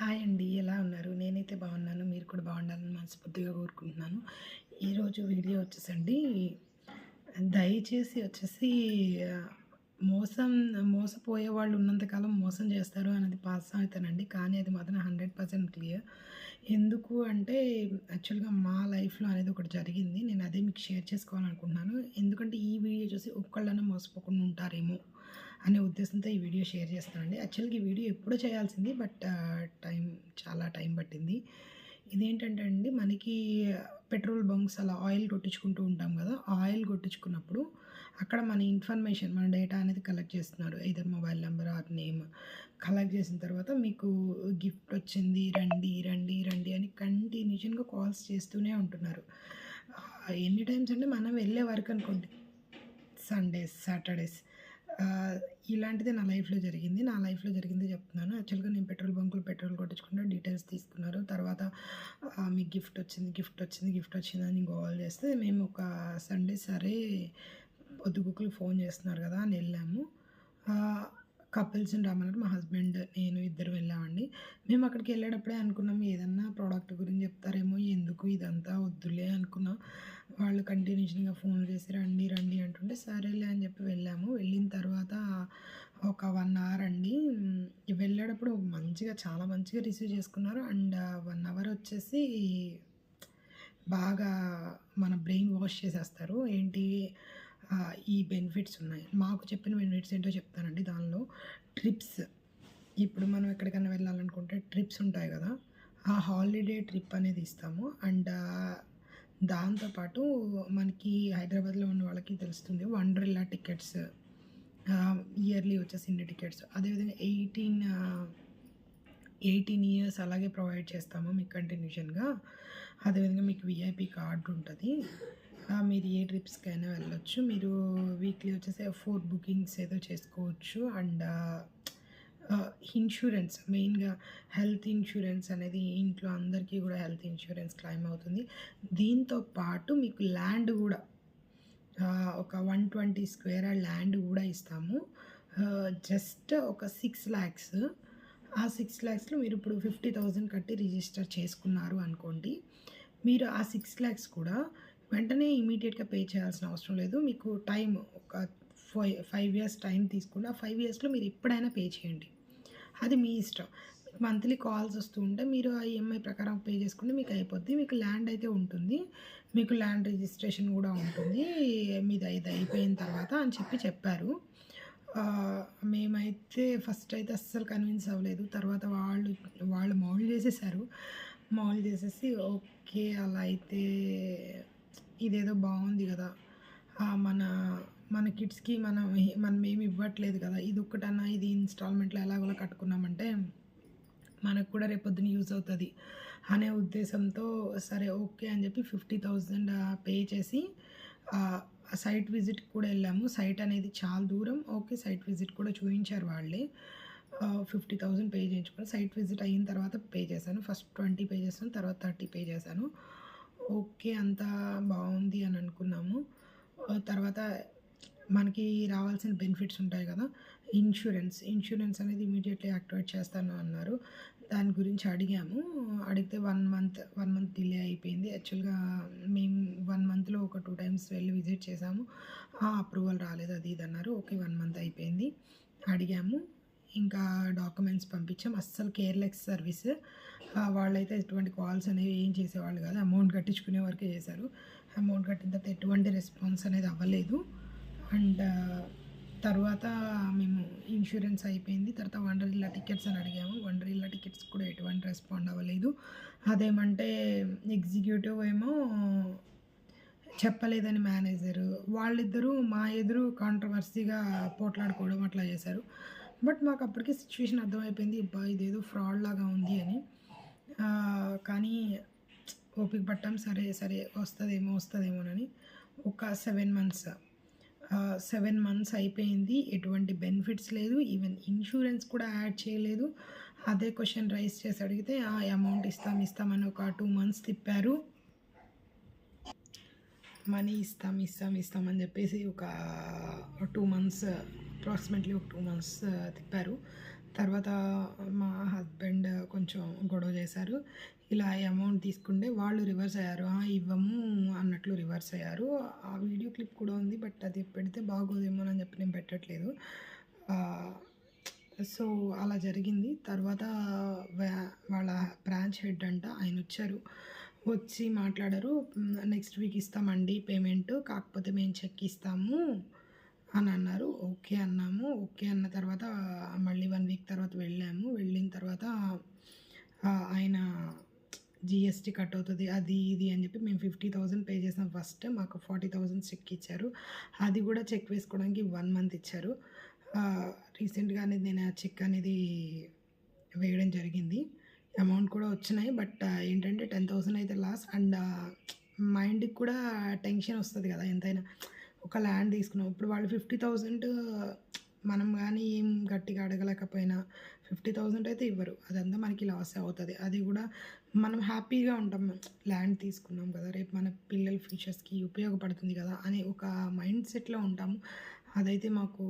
Hi అండి ఎలా ఉన్నారు? నేనైతే బాగున్నాను. మీరు కూడా బాగుండాలని మనస్ఫూర్తిగా కోరుకుంటున్నాను. ఈరోజు వీడియో వచ్చేసండి. దయచేసి వచ్చేసి మోసం మోసపోయే వాళ్ళు ఉన్నంతకాలం మోసం చేస్తారు అనేది పాస్ అవుతానండి కానీ అది మాత్రం హండ్రెడ్ పర్సెంట్ క్లియర్. ఎందుకు అంటే యాక్చువల్గా మా లైఫ్లో అనేది ఒకటి జరిగింది. నేను అదే మీకు షేర్ చేసుకోవాలనుకుంటున్నాను. ఎందుకంటే ఈ వీడియో చూసి ఒక్కళ్ళనే మోసపోకుండా ఉంటారేమో. అనే ఉద్దేశంతో ఈ వీడియో షేర్ చేస్తానండి. యాక్చువల్గా ఈ వీడియో ఎప్పుడో చేయాల్సింది బట్ టైం చాలా టైం పట్టింది. ఇదేంటంటే అండి మనకి పెట్రోల్ బంక్స్ అలా ఆయిల్ కొట్టించుకుంటూ ఉంటాం కదా ఆయిల్ కొట్టించుకున్నప్పుడు అక్కడ మన ఇన్ఫర్మేషన్ మన డేటా అనేది కలెక్ట్ చేస్తున్నారు. Either mobile number or name collect చేసిన తర్వాత మీకు గిఫ్ట్ వచ్చింది రండి రండి రండి అని కంటిన్యూషన్గా కాల్స్ చేస్తూనే ఉంటున్నారు. ఎన్ని టైమ్స్ అంటే మనం వెళ్ళే వరకు అనుకోండి సండేస్ సాటర్డేస్ ఇలాంటిది నా లైఫ్లో జరిగింది. నా లైఫ్లో జరిగింది చెప్తున్నాను. యాక్చువల్గా నేను పెట్రోల్ బంకులు పెట్రోల్ కొట్టించుకుంటే డీటెయిల్స్ తీసుకున్నారు. తర్వాత మీకు గిఫ్ట్ వచ్చింది గిఫ్ట్ వచ్చింది గిఫ్ట్ వచ్చింది అని కాల్ చేస్తే మేము ఒక సండే సరే పొద్దుగుకులు ఫోన్ చేస్తున్నారు కదా అని వెళ్ళాము. కపుల్స్ రమ్మన్నారు మా హస్బెండ్ నేను ఇద్దరు వెళ్ళామండి. మేము అక్కడికి వెళ్ళేటప్పుడే అనుకున్నాం ఏదన్నా ప్రోడక్ట్ గురించి చెప్తారేమో ఎందుకు ఇదంతా వద్దులే అనుకున్నాం. వాళ్ళు కంటిన్యూషన్గా ఫోన్ చేసి రండి రండి అంటుంటే సరేలే అని చెప్పి వెళ్ళాము. వెళ్ళిన తర్వాత ఒక వన్ అవర్ అండి. వెళ్ళేటప్పుడు మంచిగా చాలా మంచిగా రిసీవ్ చేసుకున్నారు. అండ్ వన్ అవర్ వచ్చేసి బాగా మన బ్రెయిన్ వాష్ చేసేస్తారు. ఏంటి? ఈ బెనిఫిట్స్ ఉన్నాయి. మాకు చెప్పిన బెనిఫిట్స్ ఏంటో చెప్తానండి దానిలో. ట్రిప్స్ ఇప్పుడు మనం ఎక్కడికైనా వెళ్ళాలనుకుంటే ట్రిప్స్ ఉంటాయి కదా ఆ హాలిడే ట్రిప్ అనేది ఇస్తాము. అండ్ దాంతోపాటు మనకి హైదరాబాద్లో ఉన్న వాళ్ళకి తెలుస్తుంది వండర్లా టికెట్స్ ఇయర్లీ వచ్చేసి ఇన్ని టికెట్స్ అదేవిధంగా ఎయిటీన్ ఎయిటీన్ ఇయర్స్ అలాగే ప్రొవైడ్ చేస్తాము మీకు కంటిన్యూషన్గా అదేవిధంగా మీకు విఐపి కార్డు ఉంటుంది. మీరు ఏ ట్రిప్స్కైనా వెళ్ళొచ్చు. మీరు వీక్లీ వచ్చేసి ఫోర్ బుకింగ్స్ ఏదో చేసుకోవచ్చు. అండ్ ఇన్సూరెన్స్ మెయిన్గా హెల్త్ ఇన్సూరెన్స్ అనేది ఇంట్లో అందరికీ కూడా హెల్త్ ఇన్సూరెన్స్ క్లైమ్ అవుతుంది. దీంతో పాటు మీకు ల్యాండ్ కూడా ఒక వన్ ట్వంటీ స్క్వేర్ ల్యాండ్ కూడా ఇస్తాము. జస్ట్ ఒక సిక్స్ ల్యాక్స్. ఆ సిక్స్ ల్యాక్స్లో మీరు ఇప్పుడు ఫిఫ్టీ థౌజండ్ కట్టి రిజిస్టర్ చేసుకున్నారు అనుకోండి. మీరు ఆ సిక్స్ ల్యాక్స్ కూడా వెంటనే ఇమీడియట్గా పే చేయాల్సిన అవసరం లేదు. మీకు టైం ఒక ఫైవ్ ఫైవ్ ఇయర్స్ టైం తీసుకుని ఆ ఫైవ్ ఇయర్స్లో మీరు ఎప్పుడైనా పే చేయండి. అది మీ ఇష్టం. మంత్లీ కాల్స్ వస్తూ ఉంటే మీరు ఆ ఈఎంఐ ప్రకారం పే చేసుకుంటే మీకు అయిపోద్ది. మీకు ల్యాండ్ అయితే ఉంటుంది. మీకు ల్యాండ్ రిజిస్ట్రేషన్ కూడా ఉంటుంది. మీది ఇది అయిపోయిన తర్వాత అని చెప్పి చెప్పారు. మేమైతే ఫస్ట్ అయితే అస్సలు కన్విన్స్ అవ్వలేదు. తర్వాత వాళ్ళు వాళ్ళు మౌల్ చేసేసారు. మౌల్ చేసేసి ఓకే అలా అయితే ఇదేదో బాగుంది కదా. మన మన కిడ్స్కి మనం మనం ఏమి ఇవ్వట్లేదు కదా. ఇది ఒక్కటన్నా ఇది ఇన్స్టాల్మెంట్లో ఎలాగోలా కట్టుకున్నామంటే మనకు కూడా రేపొద్దున యూజ్ అవుతుంది అనే ఉద్దేశంతో సరే ఓకే అని చెప్పి ఫిఫ్టీ థౌజండ్ పే చేసి ఆ సైట్ విజిట్ కూడా వెళ్ళాము. సైట్ అనేది చాలా దూరం. ఓకే సైట్ విజిట్ కూడా చూపించారు వాళ్ళే. ఫిఫ్టీ థౌజండ్ పే చేయించుకుని సైట్ విజిట్ అయిన తర్వాత పే చేశాను. ఫస్ట్ ట్వంటీ పే చేశాను తర్వాత థర్టీ పే చేశాను. ఓకే అంతా బాగుంది అని అనుకున్నాము. తర్వాత మనకి రావాల్సిన బెనిఫిట్స్ ఉంటాయి కదా. ఇన్సూరెన్స్ ఇన్సూరెన్స్ అనేది ఇమీడియట్లీ యాక్టివేట్ చేస్తాను అన్నారు. దాని గురించి అడిగాము. అడిగితే one month one month delay అయిపోయింది. యాక్చువల్గా మేము వన్ మంత్లో ఒక టూ టైమ్స్ వెళ్ళి విజిట్ చేసాము. అప్రూవల్ రాలేదు అది ఇది అన్నారు. ఓకే వన్ మంత్ అయిపోయింది. అడిగాము. ఇంకా డాక్యుమెంట్స్ పంపించాం. అస్సలు కేర్లెస్ సర్వీస్. వాళ్ళైతే ఎటువంటి కాల్స్ అనేవి ఏం చేసేవాళ్ళు కాదు. అమౌంట్ కట్టించుకునే వరకే చేశారు. అమౌంట్ కట్టిన తర్వాత ఎటువంటి రెస్పాన్స్ అనేది అవ్వలేదు. అండ్ తర్వాత మేము ఇన్సూరెన్స్ అయిపోయింది. తర్వాత వండరిల్లా టికెట్స్ అని అడిగాము. వండరిల్లా టికెట్స్ కూడా ఎటువంటి రెస్పాండ్ అవ్వలేదు. అదేమంటే ఎగ్జిక్యూటివ్ ఏమో చెప్పలేదని మేనేజరు. వాళ్ళిద్దరూ మా ఎదురు కాంట్రవర్సీగా పోట్లాడుకోవడం అట్లా చేశారు. బట్ మాకు అప్పటికే సిచ్యువేషన్ అర్థమైపోయింది బా ఇదేదో ఫ్రాడ్ లాగా ఉంది అని. కానీ ఓపిక పట్టాం సరే సరే వస్తుందేమో వస్తుందేమోనని ఒక సెవెన్ మంత్స్ సెవెన్ మంత్స్ అయిపోయింది. ఎటువంటి బెనిఫిట్స్ లేదు. ఈవెన్ ఇన్సూరెన్స్ కూడా యాడ్ చేయలేదు. అదే క్వశ్చన్ రైస్ చేసి అడిగితే ఆ అమౌంట్ ఇస్తాం ఇస్తామని ఒక టూ మంత్స్ తిప్పారు. మనీ ఇస్తాం ఇస్తాం ఇస్తాం అని చెప్పేసి ఒక టూ మంత్స్ అప్రాక్సిమేట్లీ ఒక టూ మంత్స్ uh, తిప్పారు. తర్వాత మా హస్బెండ్ కొంచెం గొడవ చేశారు. ఇలా అమౌంట్ తీసుకుంటే వాళ్ళు రివర్స్ అయ్యారు. ఇవ్వము అన్నట్లు రివర్స్ అయ్యారు. ఆ వీడియో క్లిప్ కూడా ఉంది బట్ అది పెడితే బాగోదేమో అని చెప్పి నేను పెట్టట్లేదు. సో అలా జరిగింది. తర్వాత వాళ్ళ బ్రాంచ్ హెడ్ అంట ఆయన వచ్చారు. వచ్చి మాట్లాడారు. నెక్స్ట్ వీక్ ఇస్తామండి పేమెంట్ కాకపోతే మేము చెక్ ఇస్తాము. అని అన్నారు. ఓకే అన్నాము. ఓకే అన్న తర్వాత మళ్ళీ వన్ వీక్ తర్వాత వెళ్ళాము. వెళ్ళిన తర్వాత ఆయన జిఎస్టీ కట్ అవుతుంది అది ఇది అని చెప్పి మేము ఫిఫ్టీ థౌజండ్ పే చేసాం ఫస్ట్. మాకు ఫార్టీ థౌజండ్ చెక్ ఇచ్చారు. అది కూడా చెక్ వేసుకోవడానికి వన్ మంత్ ఇచ్చారు. రీసెంట్గా అనేది నేను ఆ చెక్ అనేది వేయడం జరిగింది. అమౌంట్ కూడా వచ్చినాయి బట్ ఏంటంటే టెన్ థౌసండ్ అయితే లాస్. అండ్ మైండ్కి కూడా టెన్షన్ వస్తుంది కదా ఎంతైనా. ఒక ల్యాండ్ తీసుకున్నాం. ఇప్పుడు వాళ్ళు ఫిఫ్టీ థౌజండ్ మనం కానీ ఏం గట్టిగా అడగలేకపోయినా ఫిఫ్టీ థౌజండ్ అయితే ఇవ్వరు. అదంతా మనకి లాస్ అవుతుంది. అది కూడా మనం హ్యాపీగా ఉంటాం. ల్యాండ్ తీసుకున్నాం కదా రేపు మన పిల్లల ఫ్యూచర్స్కి ఉపయోగపడుతుంది కదా అనే ఒక మైండ్ సెట్లో ఉంటాము. అదైతే మాకు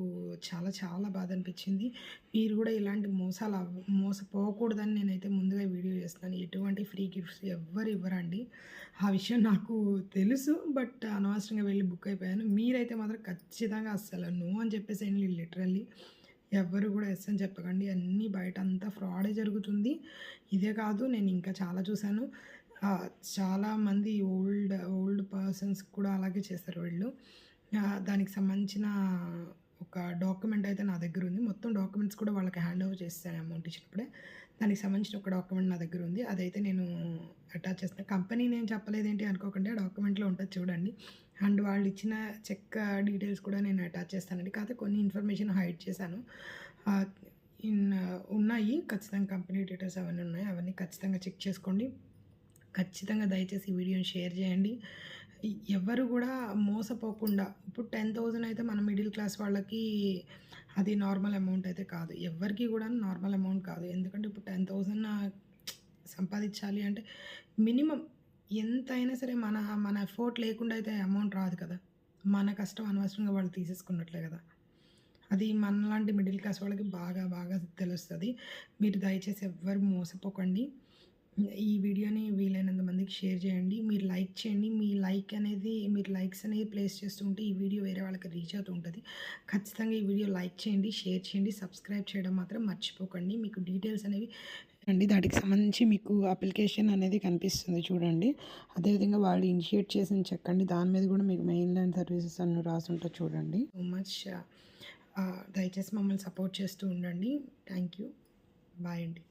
చాలా చాలా బాధ అనిపించింది మీరు కూడా ఇలాంటి మోసాలు అవ్వ మోసపోకూడదని నేనైతే ముందుగా వీడియో చేస్తాను ఎటువంటి ఫ్రీ గిఫ్ట్స్ ఎవ్వరు ఇవ్వరండి. ఆ విషయం నాకు తెలుసు బట్ అనవసరంగా వెళ్ళి బుక్ అయిపోయాను. మీరైతే మాత్రం ఖచ్చితంగా అస్సలు నో అని చెప్పేసి లిటరల్లీ. ఎవ్వరు కూడా ఎస్ అని చెప్పకండి. అన్నీ బయట అంతా ఫ్రాడే జరుగుతుంది. ఇదే కాదు నేను ఇంకా చాలా చూశాను. చాలామంది ఓల్డ్ ఓల్డ్ పర్సన్స్ కూడా అలాగే చేస్తారు వీళ్ళు. దానికి సంబంధించిన ఒక డాక్యుమెంట్ అయితే నా దగ్గర ఉంది. మొత్తం డాక్యుమెంట్స్ కూడా వాళ్ళకి హ్యాండ్ ఓవర్ చేస్తాను అమౌంట్ ఇచ్చినప్పుడే. దానికి సంబంధించిన ఒక డాక్యుమెంట్ నా దగ్గర ఉంది. అదైతే నేను అటాచ్ చేస్తాను కంపెనీ నేను చెప్పలేదేంటి ఏంటి అనుకోకుండా డాక్యుమెంట్లో ఉంటుంది చూడండి. అండ్ వాళ్ళు ఇచ్చిన చెక్ డీటెయిల్స్ కూడా నేను అటాచ్ చేస్తానండి. కాకపోతే కొన్ని ఇన్ఫర్మేషన్ హైడ్ చేశాను. ఇన్ ఉన్నాయి. ఖచ్చితంగా కంపెనీ డీటెయిల్స్ అవన్నీ ఉన్నాయి. అవన్నీ ఖచ్చితంగా చెక్ చేసుకోండి. ఖచ్చితంగా దయచేసి ఈ వీడియోని షేర్ చేయండి. ఎవరు కూడా మోసపోకుండా ఇప్పుడు టెన్ థౌజండ్ అయితే మన మిడిల్ క్లాస్ వాళ్ళకి అది నార్మల్ అమౌంట్ అయితే కాదు. ఎవరికి కూడా నార్మల్ అమౌంట్ కాదు. ఎందుకంటే ఇప్పుడు టెన్ థౌజండ్ సంపాదించాలి అంటే మినిమం ఎంత అయినా సరే మన మన ఎఫోర్ట్ లేకుండా అయితే అమౌంట్ రాదు కదా. మన కష్టం అనవసరంగా వాళ్ళు తీసేసుకున్నట్లే కదా. అది మనలాంటి మిడిల్ క్లాస్ వాళ్ళకి బాగా బాగా తెలుస్తుంది. మీరు దయచేసి ఎవ్వరు మోసపోకండి. ఈ వీడియోని వీలైనంత మందికి షేర్ చేయండి. మీరు లైక్ చేయండి. మీ లైక్ అనేది మీరు లైక్స్ అనేది ప్లేస్ చేస్తుంటే ఈ వీడియో వేరే వాళ్ళకి రీచ్ అవుతూ ఉంటుంది. ఖచ్చితంగా ఈ వీడియో లైక్ చేయండి షేర్ చేయండి సబ్స్క్రైబ్ చేయడం మాత్రం మర్చిపోకండి. మీకు డీటెయిల్స్ అనేవి అండి. దానికి సంబంధించి మీకు అప్లికేషన్ అనేది కనిపిస్తుంది చూడండి. అదేవిధంగా వాళ్ళు ఇనిషియేట్ చేసిన చెక్కండి దాని మీద కూడా మీకు మెయిన్ లైన్ సర్వీసెస్ అన్నీ రాసి ఉంటుంది చూడండి. సో మచ్ దయచేసి మమ్మల్ని సపోర్ట్ చేస్తూ ఉండండి. Thank you. బాయ్ అండి.